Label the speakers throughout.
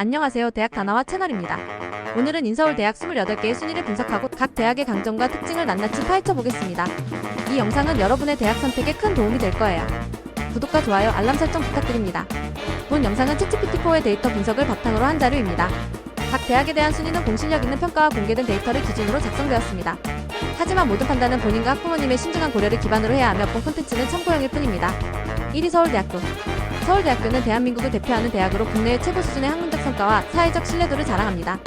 Speaker 1: 안녕하세요. 대학 다나와 채널입니다. 오늘은 인서울 대학 28개의 순위를 분석하고 각 대학의 강점과 특징을 낱낱이 파헤쳐 보겠습니다. 이 영상은 여러분의 대학 선택에 큰 도움이 될 거예요. 구독과 좋아요, 알람 설정 부탁드립니다. 본 영상은 챗GPT4의 데이터 분석을 바탕으로 한 자료입니다. 각 대학에 대한 순위는 공실력 있는 평가와 공개된 데이터를 기준으로 작성되었습니다. 하지만 모든 판단은 본인과 학부모님의 신중한 고려를 기반으로 해야 하며 본 콘텐츠는 참고용일 뿐입니다. 1위 서울대학교 서울대학교는 대한민국을 대표하는 대학으로 국내의 최고 수준의 학문적 성과와 사회적 신뢰도를 자랑합니다.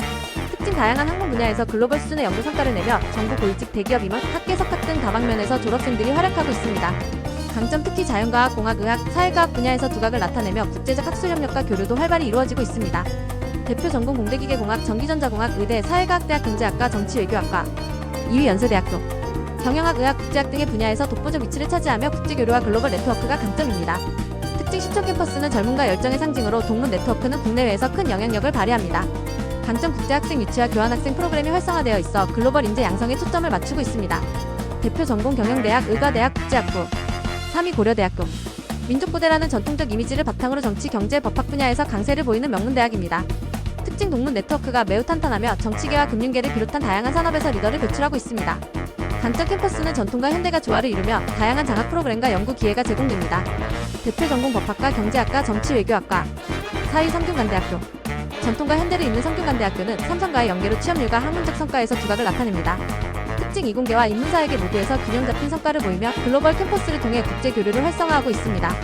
Speaker 1: 특징 다양한 학문 분야에서 글로벌 수준의 연구 성과를 내며 정부 고위직 대기업 임원, 학계 석학 등 다방면에서 졸업생들이 활약하고 있습니다. 강점 특히 자연과학, 공학의학, 사회과학 분야에서 두각을 나타내며 국제적 학술 협력과 교류도 활발히 이루어지고 있습니다. 대표 전공 공대기계공학, 전기전자공학, 의대, 사회과학대학 경제학과, 정치외교학과 2위 연세대학교 경영학, 의학, 국제학 등의 분야에서 독보적 위치를 차지하며 국제교류와 글로벌 네트워크가 강점입니다. 특징 시청 캠퍼스는 젊음과 열정의 상징으로 동문 네트워크는 국내외에서 큰 영향력을 발휘합니다. 강점 국제학생 유치와 교환학생 프로그램이 활성화되어 있어 글로벌 인재 양성에 초점을 맞추고 있습니다. 대표 전공 경영대학, 의과대학, 국제학부 3위 고려대학교 민족고대라는 전통적 이미지를 바탕으로 정치, 경제, 법학 분야에서 강세를 보이는 명문대학입니다. 특징 동문 네트워크가 매우 탄탄하며 정치계와 금융계를 비롯한 다양한 산업에서 리더를 배출하고 있습니다. 단점 캠퍼스는 전통과 현대가 조화를 이루며 다양한 장학 프로그램과 연구 기회가 제공됩니다. 대표 전공 법학과, 경제학과, 정치외교학과 4위 성균관대학교 전통과 현대를 잇는 성균관대학교는 삼성과의 연계로 취업률과 학문적 성과에서 두각을 나타냅니다. 특징 이공계와 인문사회계 모두에서 균형 잡힌 성과를 보이며 글로벌 캠퍼스를 통해 국제 교류를 활성화하고 있습니다.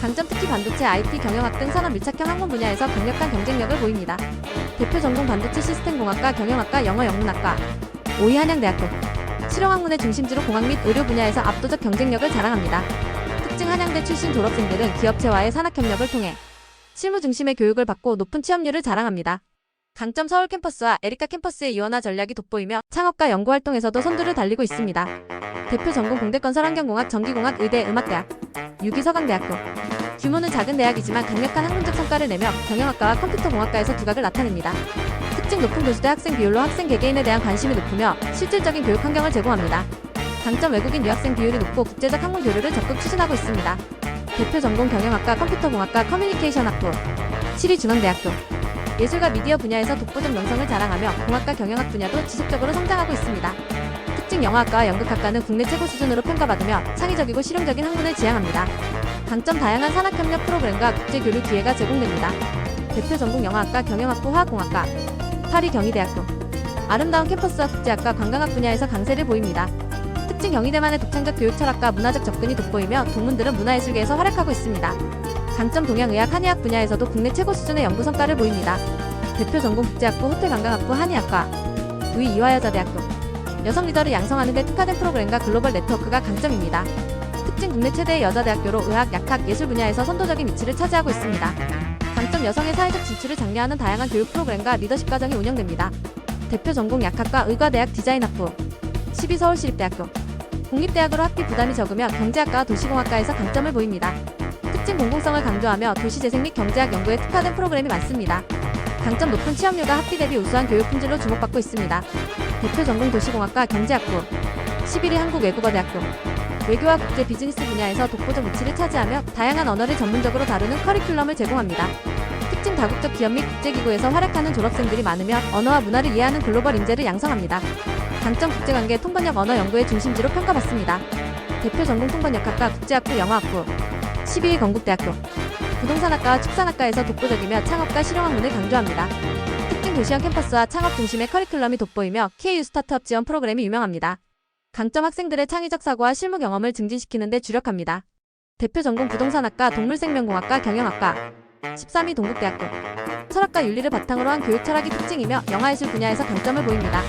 Speaker 1: 강점 특히 반도체, IT, 경영학 등 산업 밀착형 학문 분야에서 강력한 경쟁력을 보입니다. 대표 전공 반도체 시스템공학과, 경영학과, 영어 영문학과 5위 한양대학교 실용학문의 중심지로 공학 및 의료 분야에서 압도적 경쟁력을 자랑합니다. 특징 한양대 출신 졸업생들은 기업체와의 산학협력을 통해 실무 중심의 교육을 받고 높은 취업률을 자랑합니다. 강점 서울 캠퍼스와 에리카 캠퍼스의 이원화 전략이 돋보이며 창업과 연구 활동에서도 선두를 달리고 있습니다. 대표 전공 공대건설 환경공학, 전기공학, 의대, 음악대학, 유기서강대학교. 규모는 작은 대학이지만 강력한 학문적 성과를 내며 경영학과와 컴퓨터공학과에서 두각을 나타냅니다. 특징 높은 교수대 학생 비율로 학생 개개인에 대한 관심이 높으며 실질적인 교육 환경을 제공합니다. 강점 외국인 유학생 비율이 높고 국제적 학문 교류를 적극 추진하고 있습니다. 대표 전공 경영학과, 컴퓨터공학과, 커뮤니케이션 학부, 7위 중앙대학교. 예술과 미디어 분야에서 독보적 명성을 자랑하며 공학과 경영학 분야도 지속적으로 성장하고 있습니다. 특징 영화학과와 연극학과는 국내 최고 수준으로 평가받으며 창의적이고 실용적인 학문을 지향합니다. 강점 다양한 산학협력 프로그램과 국제교류 기회가 제공됩니다. 대표 전공 영화학과, 경영학부, 화학공학과, 8위 경희대학교. 아름다운 캠퍼스와 국제학과, 관광학 분야에서 강세를 보입니다. 특징 경희대만의 독창적 교육 철학과 문화적 접근이 돋보이며 동문들은 문화예술계에서 활약하고 있습니다. 강점 동양의학, 한의학 분야에서도 국내 최고 수준의 연구 성과를 보입니다. 대표 전공 국제학부, 호텔관광학부, 한의학과, 9위 이화여자대학교. 여성 리더를 양성하는 데 특화된 프로그램과 글로벌 네트워크가 강점입니다. 특징 국내 최대의 여자대학교로 의학, 약학, 예술 분야에서 선도적인 위치를 차지하고 있습니다. 강점 여성의 사회적 진출을 장려하는 다양한 교육 프로그램과 리더십 과정이 운영됩니다. 대표 전공 약학과 의과대학 디자인학부 12 서울시립대학교 공립대학으로 학비 부담이 적으며 경제학과와 도시공학과에서 강점을 보입니다. 특징 공공성을 강조하며 도시재생 및 경제학 연구에 특화된 프로그램이 많습니다. 강점 높은 취업률과 학비 대비 우수한 교육 품질로 주목받고 있습니다. 대표 전공 도시공학과 경제학부 11위 한국외국어대학교 외교와 국제 비즈니스 분야에서 독보적 위치를 차지하며 다양한 언어를 전문적으로 다루는 커리큘럼을 제공합니다. 특징 다국적 기업 및 국제기구에서 활약하는 졸업생들이 많으며 언어와 문화를 이해하는 글로벌 인재를 양성합니다. 강점 국제관계 통번역 언어 연구의 중심지로 평가받습니다. 대표 전공 통번역학과 국제학부 영어학부 12위 건국대학교 부동산학과와 축산학과에서 독보적이며 창업과 실용학문을 강조합니다. 특징 도시형 캠퍼스와 창업 중심의 커리큘럼이 돋보이며 KU 스타트업 지원 프로그램이 유명합니다. 강점 학생들의 창의적 사고와 실무 경험을 증진시키는 데 주력합니다. 대표 전공 부동산학과, 동물생명공학과, 경영학과 13위 동국대학교 철학과 윤리를 바탕으로 한 교육 철학이 특징이며 영화예술 분야에서 강점을 보입니다.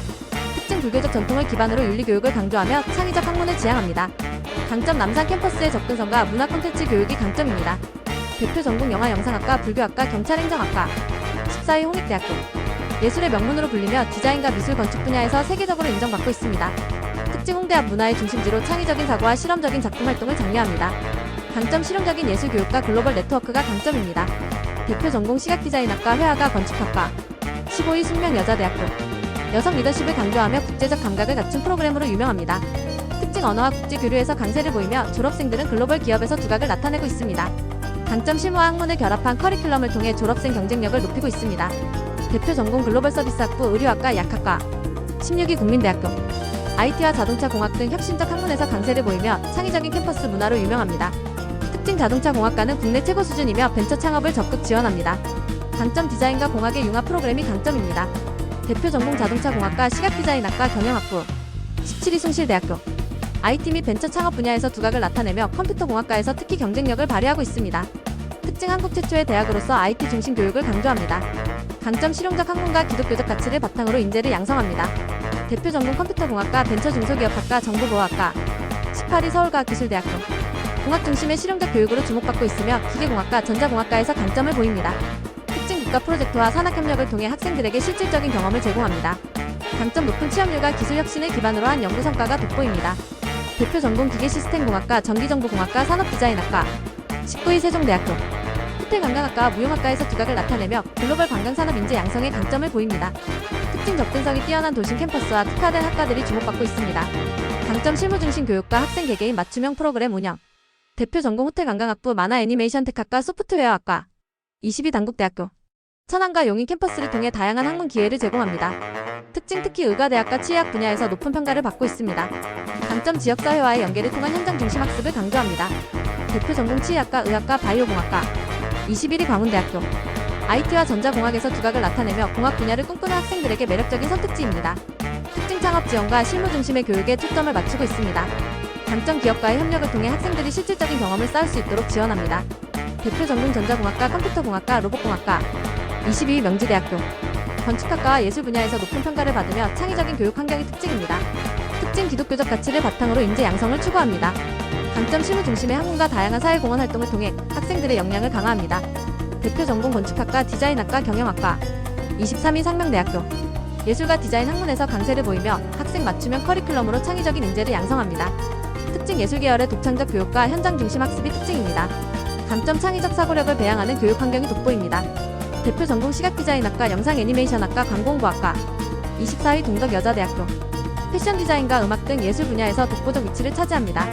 Speaker 1: 특징 불교적 전통을 기반으로 윤리 교육을 강조하며 창의적 학문을 지향합니다. 강점 남산 캠퍼스의 접근성과 문화 콘텐츠 교육이 강점입니다. 대표 전공 영화 영상학과, 불교학과, 경찰행정학과 14위 홍익대학교 예술의 명문으로 불리며 디자인과 미술 건축 분야에서 세계적으로 인정받고 있습니다. 특징 홍대 앞 문화의 중심지로 창의적인 사고와 실험적인 작품 활동을 장려합니다. 강점 실용적인 예술 교육과 글로벌 네트워크가 강점입니다. 대표 전공 시각 디자인학과, 회화가 건축학과 15위 숙명여자대학교 여성 리더십을 강조하며 국제적 감각을 갖춘 프로그램으로 유명합니다. 특징 언어와 국제 교류에서 강세를 보이며 졸업생들은 글로벌 기업에서 두각을 나타내고 있습니다. 강점 실무와 학문을 결합한 커리큘럼을 통해 졸업생 경쟁력을 높이고 있습니다. 대표 전공 글로벌 서비스학부 의료학과 약학과 16위 국민대학교 IT와 자동차 공학 등 혁신적 학문에서 강세를 보이며 창의적인 캠퍼스 문화로 유명합니다. 특징 자동차 공학과는 국내 최고 수준이며 벤처 창업을 적극 지원합니다. 강점 디자인과 공학의 융합 프로그램이 강점입니다. 대표 전공 자동차 공학과 시각 디자인학과 경영학부 17위 숭실대학교 IT 및 벤처 창업 분야에서 두각을 나타내며 컴퓨터 공학과에서 특히 경쟁력을 발휘하고 있습니다. 특징 한국 최초의 대학으로서 IT 중심 교육을 강조합니다. 강점 실용적 학문과 기독교적 가치를 바탕으로 인재를 양성합니다. 대표 전공 컴퓨터공학과 벤처중소기업학과 정보보호학과 18위 서울과학기술대학교 공학 중심의 실용적 교육으로 주목받고 있으며 기계공학과 전자공학과에서 강점을 보입니다. 특징 국가 프로젝트와 산학협력을 통해 학생들에게 실질적인 경험을 제공합니다. 강점 높은 취업률과 기술 혁신을 기반으로 한 연구 성과가 돋보입니다. 대표 전공 기계시스템공학과 전기정보공학과 산업디자인학과 19위 세종대학교 호텔관광학과 무용학과에서 두각을 나타내며 글로벌 관광산업 인재 양성에 강점을 보입니다. 특징 접근성이 뛰어난 도심 캠퍼스와 특화된 학과들이 주목받고 있습니다. 강점 실무 중심 교육과 학생 개개인 맞춤형 프로그램 운영 대표 전공 호텔 관광학부 만화 애니메이션 테크학과 소프트웨어학과 22 단국대학교 천안과 용인 캠퍼스를 통해 다양한 학문 기회를 제공합니다. 특징 특히 의과대학과 치의학 분야에서 높은 평가를 받고 있습니다. 강점 지역사회와의 연계를 통한 현장 중심 학습을 강조합니다. 대표 전공 치의학과 의학과 바이오공학과 21위 광운대학교 IT와 전자공학에서 두각을 나타내며 공학 분야를 꿈꾸는 학생들에게 매력적인 선택지입니다. 특징 창업 지원과 실무 중심의 교육에 초점을 맞추고 있습니다. 강점 기업과의 협력을 통해 학생들이 실질적인 경험을 쌓을 수 있도록 지원합니다. 대표 전공 전자공학과 컴퓨터공학과 로봇공학과 22위 명지대학교 건축학과와 예술 분야에서 높은 평가를 받으며 창의적인 교육 환경이 특징입니다. 특징 기독교적 가치를 바탕으로 인재 양성을 추구합니다. 강점 실무 중심의 학문과 다양한 사회공헌 활동을 통해 학생들의 역량을 강화합니다. 대표 전공 건축학과 디자인학과 경영학과 23위 상명대학교 예술과 디자인 학문에서 강세를 보이며 학생 맞춤형 커리큘럼으로 창의적인 인재를 양성합니다. 예술 계열의 독창적 교육과 현장 중심 학습이 특징입니다. 강점 창의적 사고력을 배양하는 교육 환경이 돋보입니다. 대표 전공 시각 디자인학과 영상 애니메이션학과 광공부학과 24위 동덕여자대학교 패션 디자인과 음악 등 예술 분야에서 독보적 위치를 차지합니다.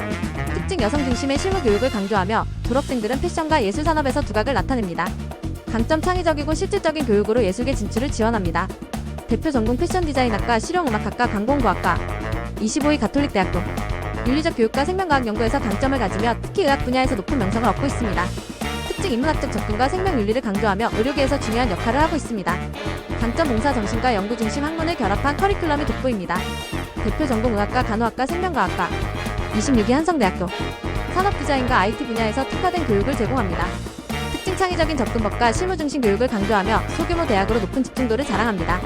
Speaker 1: 특징 여성 중심의 실무 교육을 강조하며 졸업생들은 패션과 예술 산업에서 두각을 나타냅니다. 강점 창의적이고 실질적인 교육으로 예술계 진출을 지원합니다. 대표 전공 패션 디자인학과 실용음악학과 관공부학과 25위 가톨릭대학교 윤리적 교육과 생명과학 연구에서 강점을 가지며 특히 의학 분야에서 높은 명성을 얻고 있습니다. 특징 인문학적 접근과 생명 윤리를 강조하며 의료계에서 중요한 역할을 하고 있습니다. 강점 봉사 정신과 연구 중심 학문을 결합한 커리큘럼이 돋보입니다. 대표 전공 의학과 간호학과 생명과학과 26위 한성대학교 산업 디자인과 IT 분야에서 특화된 교육을 제공합니다. 특징 창의적인 접근법과 실무 중심 교육을 강조하며 소규모 대학으로 높은 집중도를 자랑합니다.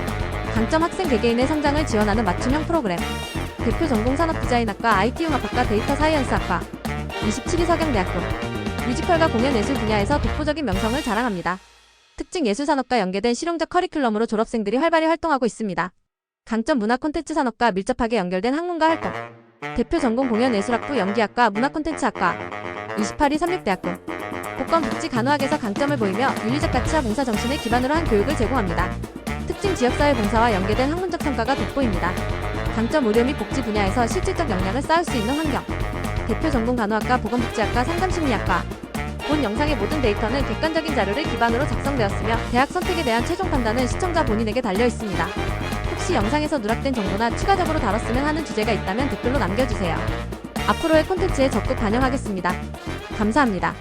Speaker 1: 강점 학생 개개인의 성장을 지원하는 맞춤형 프로그램 대표 전공 산업 디자인학과 IT융합학과 데이터 사이언스학과 27위 서경대학교 뮤지컬과 공연 예술 분야에서 독보적인 명성을 자랑합니다. 특징 예술산업과 연계된 실용적 커리큘럼으로 졸업생들이 활발히 활동하고 있습니다. 강점 문화 콘텐츠 산업과 밀접하게 연결된 학문과 활동 대표 전공 공연 예술학부 연기학과 문화 콘텐츠학과 28위 삼육대학교 복권복지 간호학에서 강점을 보이며 윤리적 가치와 봉사 정신을 기반으로 한 교육을 제공합니다. 특징 지역사회 봉사와 연계된 학문적 성과가 돋보입니다. 강점 의료 및 복지 분야에서 실질적 역량을 쌓을 수 있는 환경 대표 전공 간호학과 보건복지학과 상담심리학과 본 영상의 모든 데이터는 객관적인 자료를 기반으로 작성되었으며 대학 선택에 대한 최종 판단은 시청자 본인에게 달려 있습니다. 혹시 영상에서 누락된 정보나 추가적으로 다뤘으면 하는 주제가 있다면 댓글로 남겨주세요. 앞으로의 콘텐츠에 적극 반영하겠습니다. 감사합니다.